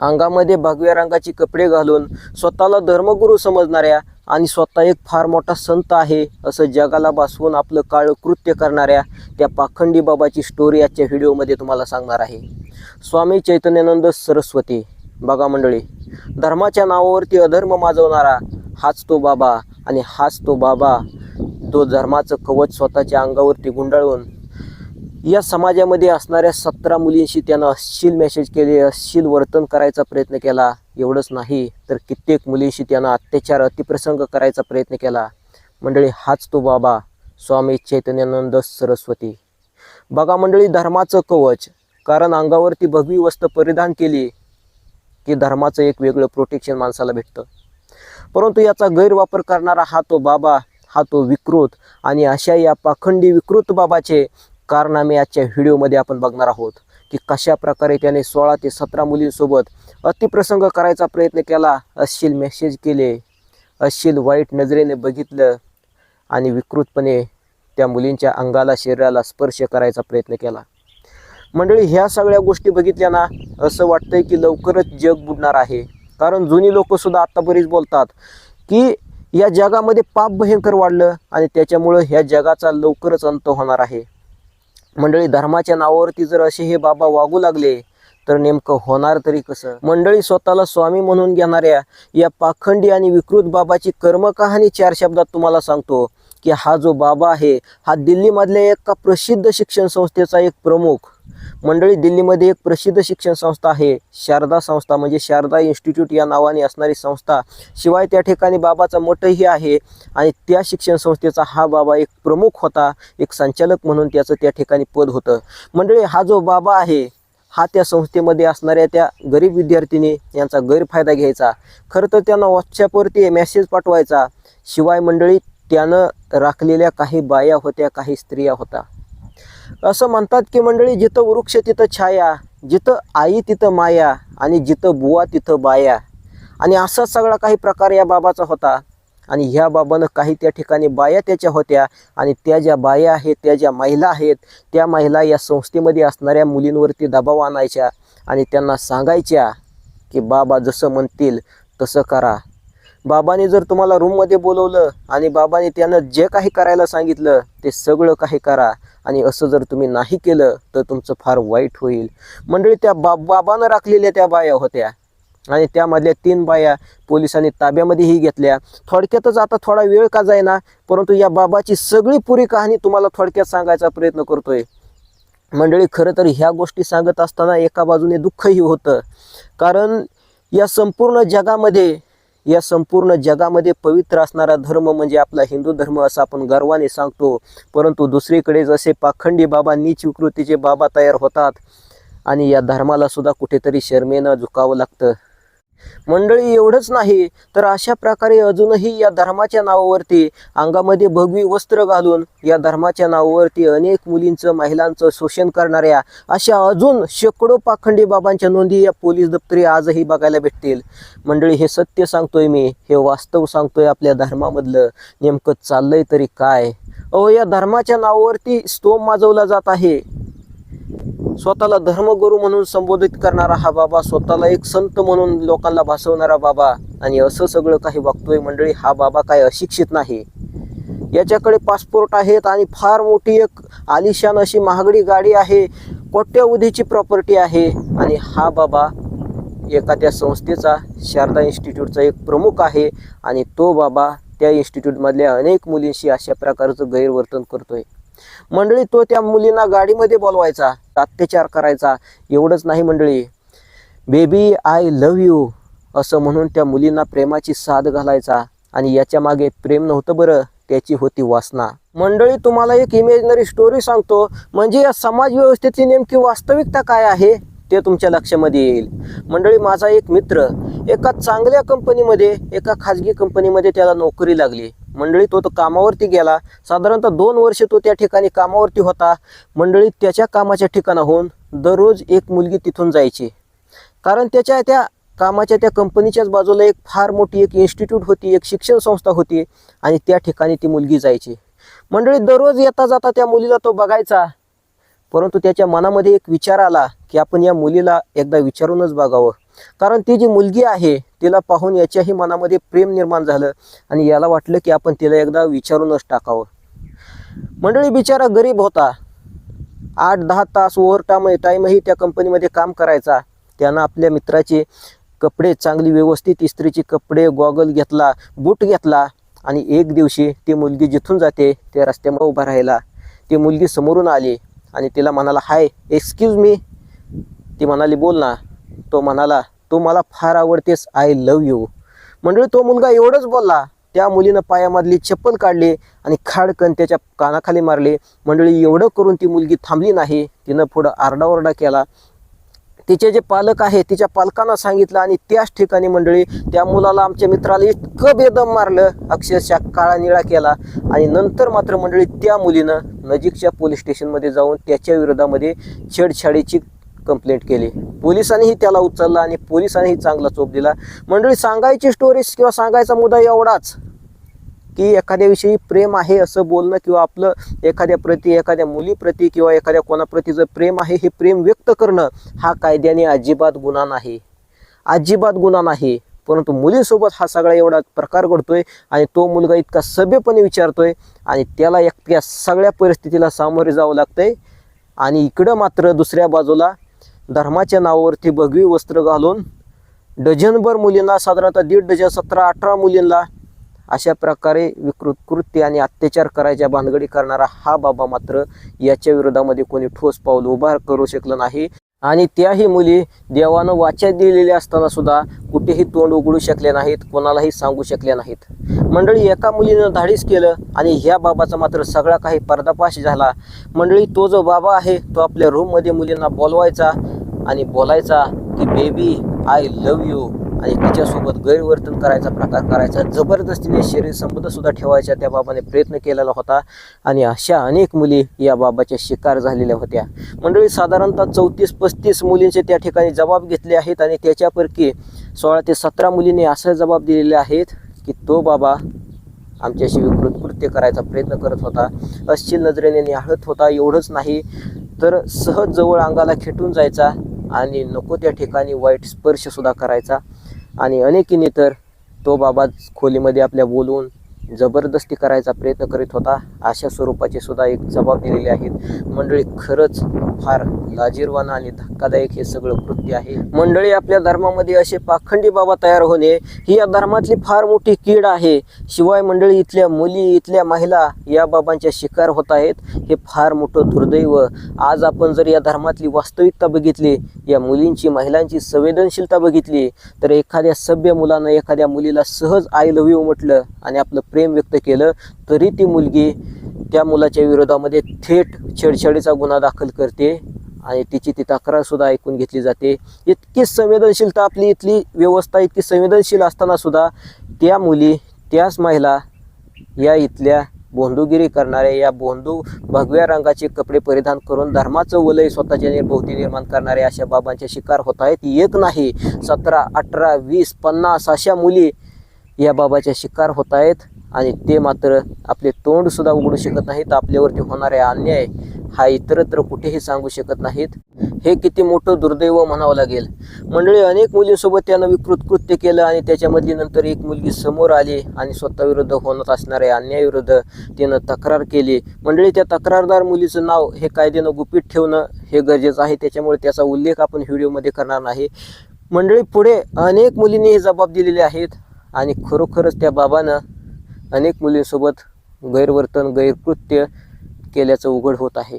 अंगामध्ये भगव्या रंगाचे कपडे घालून स्वतःला धर्मगुरू समजणाऱ्या आणि स्वतः एक फार मोठा संत आहे असं जगाला भासवून आपलं काळ कृत्य करणाऱ्या त्या पाखंडी बाबाची स्टोरी आजच्या व्हिडिओमध्ये तुम्हाला सांगणार आहे. स्वामी चैतन्यानंद सरस्वती. बघा मंडळी धर्माच्या नावावरती अधर्म माजवणारा हाच तो बाबा आणि हाच तो बाबा तो धर्माचं कवच स्वतःच्या अंगावरती गुंडाळून या समाजामध्ये असणाऱ्या सतरा मुलींशी त्यानं अश्लील मेसेज केले अश्लील वर्तन करायचा प्रयत्न केला. एवढंच नाही तर कित्येक मुलींशी त्यानं अत्याचार अतिप्रसंग करायचा प्रयत्न केला. मंडळी हाच तो बाबा स्वामी चैतन्यानंद सरस्वती. बघा मंडळी धर्माचं कवच कारण अंगावरती भगवी वस्त्र परिधान केली की धर्माचं एक वेगळं प्रोटेक्शन माणसाला भेटतं. परंतु याचा गैरवापर करणारा हा तो बाबा हा तो विकृत आणि अशा या पाखंडी विकृत बाबाचे कारनामे आजच्या व्हिडिओमध्ये आपण बघणार आहोत की कशा प्रकारे त्याने सोळा ते सतरा मुलींसोबत अतिप्रसंग करायचा प्रयत्न केला. अश्लील मेसेज केले. अश्लील वाईट नजरेने बघितलं आणि विकृतपणे त्या मुलींच्या अंगाला शरीराला स्पर्श करायचा प्रयत्न केला. मंडळी ह्या सगळ्या गोष्टी बघितल्या ना असं वाटतंय की लवकरच जग बुडणार आहे. कारण जुनी लोकसुद्धा आत्ता बरीच बोलतात की या जगामध्ये पाप भयंकर वाढलं आणि त्याच्यामुळं ह्या जगाचा लवकरच अंत होणार आहे. मंडळी धर्माच्या नावावरती जर असे हे बाबा वागू लागले तर नेमकं होणार तरी कसं? मंडळी स्वतःला स्वामी म्हणून घेणाऱ्या या पाखंडी आणि विकृत बाबाची कर्मकहाणी चार शब्दात तुम्हाला सांगतो. की हा जो बाबा आहे हा दिल्लीमधल्या एका प्रसिद्ध शिक्षण संस्थेचा एक प्रमुख. मंडळी दिल्लीमध्ये एक प्रसिद्ध शिक्षण संस्था आहे शारदा संस्था. म्हणजे शारदा इन्स्टिट्यूट या नावाने असणारी संस्था. शिवाय त्या ठिकाणी बाबाचा मठही आहे आणि त्या शिक्षण संस्थेचा हा बाबा एक प्रमुख होता एक संचालक म्हणून त्याचं त्या ठिकाणी पद होतं. मंडळी हा जो बाबा आहे हा त्या संस्थेमध्ये असणाऱ्या त्या गरीब विद्यार्थिनी यांचा गैरफायदा घ्यायचा. खरं तर त्यांना व्हॉट्सॲपवरती मेसेज पाठवायचा. शिवाय मंडळी त्यानं राखलेल्या काही बाया होत्या काही स्त्रिया होत्या. असं म्हणतात की मंडळी जिथं वृक्ष तिथं छाया जिथं आई तिथं माया आणि जिथं बुवा तिथं बाया. आणि असा सगळा काही प्रकार या बाबाचा होता. आणि ह्या बाबानं काही त्या ठिकाणी बाया त्याच्या होत्या आणि त्या ज्या बाया आहेत त्या ज्या महिला आहेत त्या महिला या संस्थेमध्ये असणाऱ्या मुलींवरती दबाव आणायच्या आणि त्यांना सांगायच्या की बाबा जसं म्हणतील तसं करा. बाबाने जर तुम्हाला रूममध्ये बोलवलं आणि बाबाने त्यानं जे काही करायला सांगितलं ते सगळं काही करा. आणि असं जर तुम्ही नाही केलं तर तुमचं फार वाईट होईल. मंडळी त्या बा बाबानं राखलेल्या त्या बाया होत्या. आणि त्यामधल्या तीन बाया पोलिसांनी ताब्यामध्येही घेतल्या. थोडक्यातच आता थोडा वेळ का जायना परंतु या बाबाची सगळी पुरी कहाणी तुम्हाला थोडक्यात सांगायचा प्रयत्न करतोय. मंडळी खरं तर ह्या गोष्टी सांगत असताना एका बाजूने दुःखही होतं. कारण या संपूर्ण जगामध्ये या संपूर्ण जगामध्ये पवित्र असणारा धर्म म्हणजे आपला हिंदू धर्म असं आपण गर्वाने सांगतो. परंतु दुसरीकडे जसे पाखंडी बाबा नीच विकृतीचे बाबा तयार होतात आणि या धर्माला सुद्धा कुठेतरी शर्मेनं झुकावं लागतं. मंडळी एवढंच नाही तर अशा प्रकारे अजूनही या धर्माच्या नावावरती अंगामध्ये भगवी वस्त्र घालून या धर्माच्या नावावरती अनेक मुलींचं महिलांचं शोषण करणाऱ्या अशा अजून शेकडो पाखंडी बाबांच्या नोंदी या पोलीस दप्तरी आजही बघायला भेटतील. मंडळी हे सत्य सांगतोय मी हे वास्तव सांगतोय आपल्या धर्मामधलं. नेमकं चाललंय तरी काय? अहो या धर्माच्या नावावरती स्तोम माजवला जात आहे. स्वतःला धर्मगुरू म्हणून संबोधित करणारा हा बाबा स्वतःला एक संत म्हणून लोकांना भासवणारा बाबा आणि असं सगळं काही बघतोय मंडळी हा बाबा काय अशिक्षित नाही. याच्याकडे पासपोर्ट आहेत आणि फार मोठी एक आलिशान अशी महागडी गाडी आहे कोट्यावधीची प्रॉपर्टी आहे आणि हा बाबा एका त्या संस्थेचा शारदा इन्स्टिट्यूटचा एक प्रमुख आहे आणि तो बाबा त्या इन्स्टिट्यूटमधल्या अनेक मुलींशी अशा प्रकारचं गैरवर्तन करतोय. मंडळी तो त्या मुलींना गाडीमध्ये बोलवायचा अत्याचार करायचा एवढंच नाही मंडळी. बेबी आय लव्ह यू असं म्हणून त्या मुलींना प्रेमाची साथ घालायचा आणि याच्या मागे प्रेम नव्हतं बरं त्याची होती वासना. मंडळी तुम्हाला एक इमेजनरी स्टोरी सांगतो. म्हणजे या समाज व्यवस्थेची नेमकी वास्तविकता काय आहे ते तुमच्या लक्षामध्ये येईल. मंडळी माझा एक मित्र एका चांगल्या कंपनीमध्ये एका खाजगी कंपनीमध्ये त्याला नोकरी लागली. मंडळी तो तो कामावरती गेला. साधारणतः दोन वर्ष तो त्या ठिकाणी कामावरती होता. मंडळी त्याच्या कामाच्या ठिकाणाहून दररोज एक मुलगी तिथून जायची. कारण त्याच्या त्या कामाच्या त्या कंपनीच्याच बाजूला एक फार मोठी एक इन्स्टिट्यूट होती एक शिक्षण संस्था होती आणि त्या ठिकाणी ती मुलगी जायची. मंडळी दररोज येता जाता त्या मुलीला तो बघायचा. परंतु त्याच्या मनामध्ये एक विचार आला की आपण या मुलीला एकदा विचारूनच बघावं. कारण ती जी मुलगी आहे तिला पाहून याच्याही मनामध्ये प्रेम निर्माण झालं आणि याला वाटलं की आपण तिला एकदा विचारूनच टाकावं. मंडळी बिचारा गरीब होता. आठ दहा तास ओव्हर टाम टाईमही त्या कंपनीमध्ये काम करायचा. त्यानं आपल्या मित्राचे कपडे चांगली व्यवस्थित इस्त्रीचे कपडे गॉगल घेतला बूट घेतला आणि एक दिवशी ती मुलगी जिथून जाते त्या रस्त्यामुळे उभा राहिला. ती मुलगी समोरून आली. आणि तिला म्हणाला हाय एक्सक्यूज मी ती म्हणाली बोल ना. तो म्हणाला तू मला फार आवडतेस आय लव यू मंडळी तो मुलगा एवढंच बोलला. त्या मुलीनं पायामधली चप्पल काढली आणि खाडकन त्याच्या कानाखाली मारले. मंडळी एवढं करून ती मुलगी थांबली नाही. तिनं पुढं आरडाओरडा केला. तिचे जे पालक आहे तिच्या पालकांना सांगितलं आणि त्याच ठिकाणी मंडळी त्या मुलाला आमच्या मित्राला इतकं बेदम मारलं अक्षरशः काळा निळा केला. आणि नंतर मात्र मंडळी त्या मुलीनं नजीकच्या पोलीस स्टेशनमध्ये जाऊन त्याच्या विरोधामध्ये छेडछाडीची कंप्लेंट केली. पोलिसांनीही त्याला उचललं आणि पोलिसांनीही चांगला चोप दिला. मंडळी सांगायची स्टोरीज किंवा सांगायचा मुद्दा एवढाच. की एखाद्याविषयी प्रेम आहे असं बोलणं किंवा आपलं एखाद्या प्रती एखाद्या मुलीप्रती किंवा एखाद्या कोणाप्रती जर प्रेम आहे हे प्रेम व्यक्त करणं हा कायद्याने अजिबात गुन्हा नाही. अजिबात गुन्हा नाही. परंतु मुलीसोबत हा सगळा एवढा प्रकार घडतोय आणि तो मुलगा इतका सभ्यपणे विचारतोय आणि त्याला एक सगळ्या परिस्थितीला सामोरे जावं लागतंय. आणि इकडं मात्र दुसऱ्या बाजूला धर्माच्या नावावरती भगवी वस्त्र घालून डझनभर मुलींना साधारणतः दीड डझन सतरा अठरा मुलींना अशा प्रकारे विकृत कृत्य आणि अत्याचार करायच्या भानगडी करणारा हा बाबा मात्र याच्या विरोधामध्ये कोणी ठोस पाऊल उभा करू शकलं नाही. आणि त्याही मुली देवानं वाचा दिलेल्या असताना सुद्धा कुठेही तोंड उघडू शकले नाहीत कोणालाही सांगू शकले नाहीत. मंडळी एका मुलीनं धाडीस केलं आणि ह्या बाबाचा मात्र सगळा काही पर्दापाश झाला. मंडळी तो जो बाबा आहे तो आपल्या रूममध्ये मुलींना बोलवायचा आणि बोलायचा की बेबी आय लव्ह यू आणि तिच्यासोबत गैरवर्तन करायचा प्रकार करायचा जबरदस्तीने शरीर संबंध सुद्धा ठेवायचा त्या बाबाने प्रयत्न केलेला होता. आणि अशा अनेक मुली या बाबाच्या शिकार झालेल्या होत्या. मंडळी साधारणतः चौतीस पस्तीस मुलींचे त्या ठिकाणी जबाब घेतले आहेत आणि त्याच्यापैकी सोळा ते सतरा मुलींनी असे जबाब दिलेले आहेत की तो बाबा आमच्याशी विकृत कृत्य करायचा प्रयत्न करत होता. अश्लील नजरेने निहाळत होता. एवढंच नाही तर सहज जवळ अंगाला खेटून जायचा आणि नको त्या ठिकाणी वाईट स्पर्श सुद्धा करायचा. आणि अनेकीने तर तो बाबा खोलीमध्ये आपल्या बोलवून जबरदस्ती करायचा प्रयत्न करीत होता. अशा स्वरूपाचे सुद्धा एक जबाब दिलेले आहेत. मंडळी खरंच फार लाजीरवान आणि धक्कादायक हे सगळं कृत्य आहे. मंडळी आपल्या धर्मामध्ये असे पाखंडी बाबा तयार होणे ही या धर्मातली फार मोठी कीड आहे. शिवाय मंडळी इथल्या मुली इथल्या महिला या बाबांच्या शिकार होत आहेत. हे फार मोठं दुर्दैव. आज आपण जर या धर्मातली वास्तविकता बघितली या मुलींची महिलांची संवेदनशीलता बघितली तर एखाद्या सभ्य मुलानं एखाद्या मुलीला सहज आय लव्ह यू म्हटलं आणि आपलं प्रेम व्यक्त केलं तरी ती मुलगी त्या मुलाच्या विरोधामध्ये थेट छेडछाडीचा गुन्हा दाखल करते आणि तिची ती तक्रारसुद्धा ऐकून घेतली जाते. इतकी संवेदनशीलता आपली इथली व्यवस्था इतकी संवेदनशील असतानासुद्धा त्या मुली त्याच महिला या इथल्या बोंदूगिरी करणाऱ्या या बोंदू भगव्या रंगाचे कपडे परिधान करून धर्माचं वलय स्वतःच्या निर्भोवती निर्माण करणाऱ्या अशा बाबांचे शिकार होत आहेत. एक नाही सतरा अठरा वीस पन्नास अशा मुली या बाबाच्या शिकार होत आहेत. आणि ते मात्र आपले तोंडसुद्धा उघडू शकत नाहीत. आपल्यावरती होणारे अन्याय हा इतरत्र कुठेही सांगू शकत नाहीत. हे किती मोठं दुर्दैव म्हणावं लागेल. मंडळी अनेक मुलींसोबत त्यानं विकृत कृत्य केलं आणि त्याच्यामधली नंतर एक मुलगी समोर आली आणि स्वतःविरुद्ध होत असणाऱ्या अन्यायाविरुद्ध तिनं तक्रार केली. मंडळी त्या तक्रारदार मुलीचं नाव हे कायद्यानं गुपित ठेवणं हे गरजेचं आहे. त्याच्यामुळे त्याचा उल्लेख आपण व्हिडिओमध्ये करणार नाही. मंडळी पुढे अनेक मुलींनी हे जबाब दिलेले आहेत आणि खरोखरच त्या बाबानं अनेक मुलींसोबत गैरवर्तन गैरकृत्य केल्याचं उघड होत आहे.